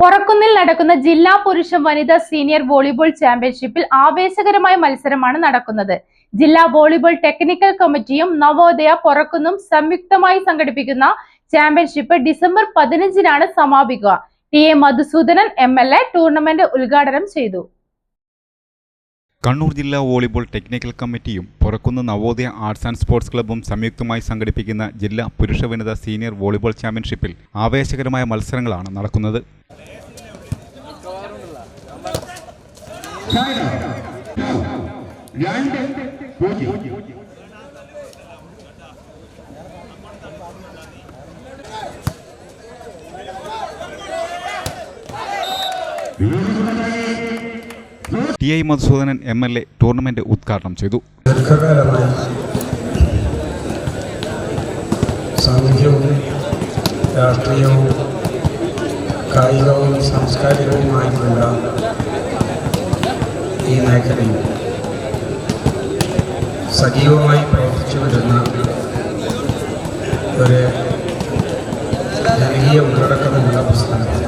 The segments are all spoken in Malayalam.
പൊറക്കുന്നിൽ നടക്കുന്ന ജില്ലാ പുരുഷ വനിതാ സീനിയർ വോളിബോൾ ചാമ്പ്യൻഷിപ്പിൽ ആവേശകരമായ മത്സരമാണ് നടക്കുന്നത്. ജില്ലാ വോളിബോൾ ടെക്നിക്കൽ കമ്മിറ്റിയും നവോദയ പൊറക്കുന്നും സംയുക്തമായി സംഘടിപ്പിക്കുന്ന ചാമ്പ്യൻഷിപ്പ് ഡിസംബർ പതിനഞ്ചിനാണ് സമാപിക്കുക. T A Madhusudanan M L A tournament ഉദ്ഘാടനം ചെയ്തു. കണ്ണൂർ ജില്ലാ വോളിബോൾ ടെക്നിക്കൽ കമ്മിറ്റിയും പുറക്കുന്ന നവോദയ ആർട്സ് ആൻഡ് സ്പോർട്സ് ക്ലബ്ബും സംയുക്തമായി സംഘടിപ്പിക്കുന്ന ജില്ലാ പുരുഷ വനിതാ സീനിയർ വോളിബോൾ ചാമ്പ്യൻഷിപ്പിൽ ആവേശകരമായ മത്സരങ്ങളാണ് നടക്കുന്നത്. T I Madhusudanan M L A tournament ഉദ്ഘാടനം ചെയ്തു. കായികവും സാംസ്കാരികവുമായിട്ടുള്ള ഈ മേഖലയിൽ സജീവമായി പ്രവർത്തിച്ചു വരുന്ന ഒരു ജനകീയ ഉള്ളടക്കമുള്ള പ്രസ്ഥാനത്തിൽ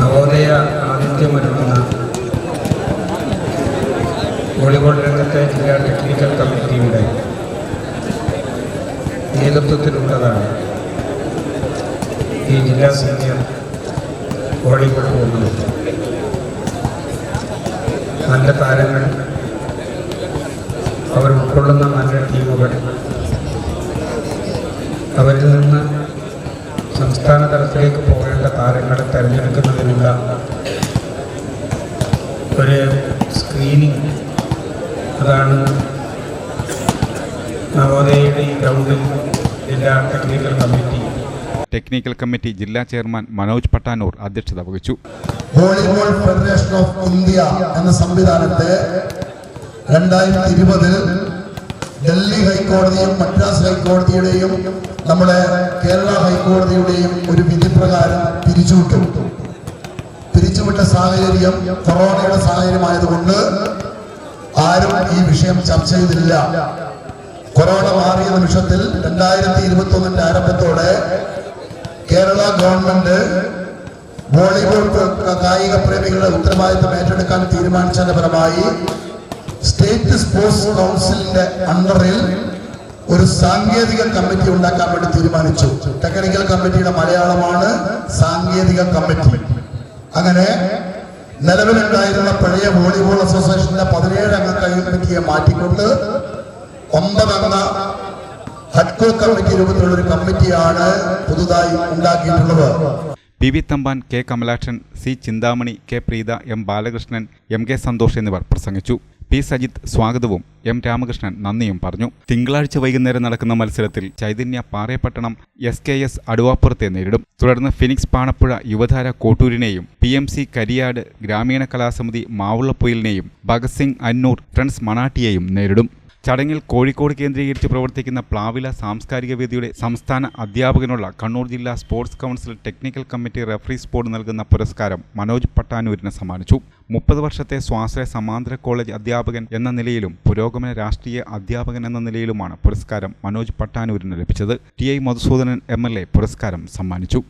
നവോദയ ആതിഥ്യമരുളുന്ന വോളിബോൾ രംഗത്തെ ജില്ലാ ടെക്നിക്കൽ കമ്മിറ്റിയുടെ നേതൃത്വത്തിലുള്ളതാണ് ഈ ജില്ലാ സീനിയർ വോളിബോൾ പോകുന്നത് നല്ല താരങ്ങൾ അവർ ഉൾക്കൊള്ളുന്ന നല്ല ടീമുകൾ. അവരിൽ നിന്ന് സംസ്ഥാന തലത്തിലേക്ക് പോകേണ്ട താരങ്ങളെ തിരഞ്ഞെടുക്കുന്നതിനുള്ള ഒരു സ്ക്രീനിങ് അതാണ് നവോദയയുടെ ഈ ഗ്രൗണ്ടിൽ ജില്ലാ ടെക്നിക്കൽ കമ്മിറ്റി ടെക്നിക്കൽ കമ്മിറ്റി ജില്ലാ ചെയർമാൻ മനോജ് പട്ടാനൂർ അധ്യക്ഷത വഹിച്ചു. വോളിബോൾ ഫെഡറേഷൻ ഓഫ് ഇന്ത്യ എന്ന സംവിധാനത്തെ രണ്ടായിരത്തി ഇരുപതിൽ ഡൽഹി ഹൈക്കോടതിയും മദ്രാസ് ഹൈക്കോടതിയുടെയും നമ്മുടെ കേരള ഹൈക്കോടതിയുടെയും ഒരു വിധി പ്രകാരം പിരിച്ചുവിട്ടു. പിരിച്ചുവിട്ട സാഹചര്യം കൊറോണയുടെ സാഹചര്യമായതുകൊണ്ട് ആരും ഈ വിഷയം ചർച്ച ചെയ്തില്ല. കൊറോണ മാറിയ നിമിഷത്തിൽ രണ്ടായിരത്തി ഇരുപത്തി ഒന്നിന്റെ ആരംഭത്തോടെ കേരള ഗവൺമെന്റ് വോളിബോൾ കായിക പ്രേമികളുടെ ഉത്തരവാദിത്തം ഏറ്റെടുക്കാൻ തീരുമാനിച്ചതിന്റെ ഫലമായി സ്റ്റേറ്റ് സ്പോർട്സ് കൗൺസിലിന്റെ അണ്ടറിൽ ഒരു സാങ്കേതിക കമ്മിറ്റി ഉണ്ടാക്കാൻ വേണ്ടി തീരുമാനിച്ചു. ടെക്നിക്കൽ കമ്മിറ്റിയുടെ മലയാളമാണ് സാങ്കേതിക കമ്മിറ്റി. അങ്ങനെ നിലവിലുണ്ടായിരുന്ന പഴയ വോളിബോൾ അസോസിയേഷന്റെ പതിനേഴ് അംഗ കമ്മിറ്റിയെ മാറ്റിക്കൊണ്ട് ഒമ്പതംഗ ഹഡ്കോ കമ്മിറ്റി രൂപത്തിലുള്ള ഒരു കമ്മിറ്റിയാണ് പുതുതായി ഉണ്ടാക്കിയിട്ടുള്ളത്. P V Thampan K Kamalakshan C Chinthamani K Preetha M Balakrishnan M K Santhosh എന്നിവർ പ്രസംഗിച്ചു. പി സജിത്ത് സ്വാഗതവും എം രാമകൃഷ്ണൻ നന്ദിയും പറഞ്ഞു. തിങ്കളാഴ്ച വൈകുന്നേരം നടക്കുന്ന മത്സരത്തിൽ Chaithanya Parayappattanam S K S അടുവാപ്പുറത്തെ നേരിടും. തുടർന്ന് phoenix Panappuzha Yuvadhara കോട്ടൂരിനെയും P M C Kariyad Grameena Kalasamithi മാവുള്ളപ്പൊയിലിനെയും Bhagat Singh Annur friends മണാട്ടിയെയും നേരിടും. ചടങ്ങിൽ കോഴിക്കോട് കേന്ദ്രീകരിച്ച് പ്രവർത്തിക്കുന്ന പ്ലാവില സാംസ്കാരിക വേദിയുടെ സംസ്ഥാന അധ്യാപകനുള്ള കണ്ണൂർ ജില്ലാ sports council technical committee referees board നൽകുന്ന പുരസ്കാരം മനോജ് പട്ടാനൂരിനെ സമ്മാനിച്ചു. മുപ്പത് വർഷത്തെ സ്വാശ്രയ സമാന്തര കോളേജ് അധ്യാപകൻ എന്ന നിലയിലും പുരോഗമന രാഷ്ട്രീയ അധ്യാപകൻ എന്ന നിലയിലുമാണ് പുരസ്കാരം മനോജ് പട്ടാനൂരിന് ലഭിച്ചത്. ടി ഐ മധുസൂദനൻ എം പുരസ്കാരം സമ്മാനിച്ചു.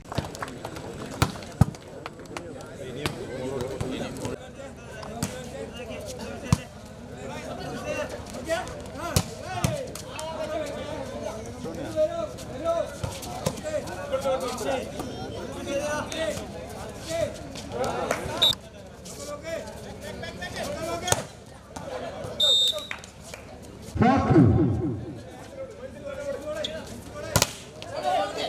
Foco!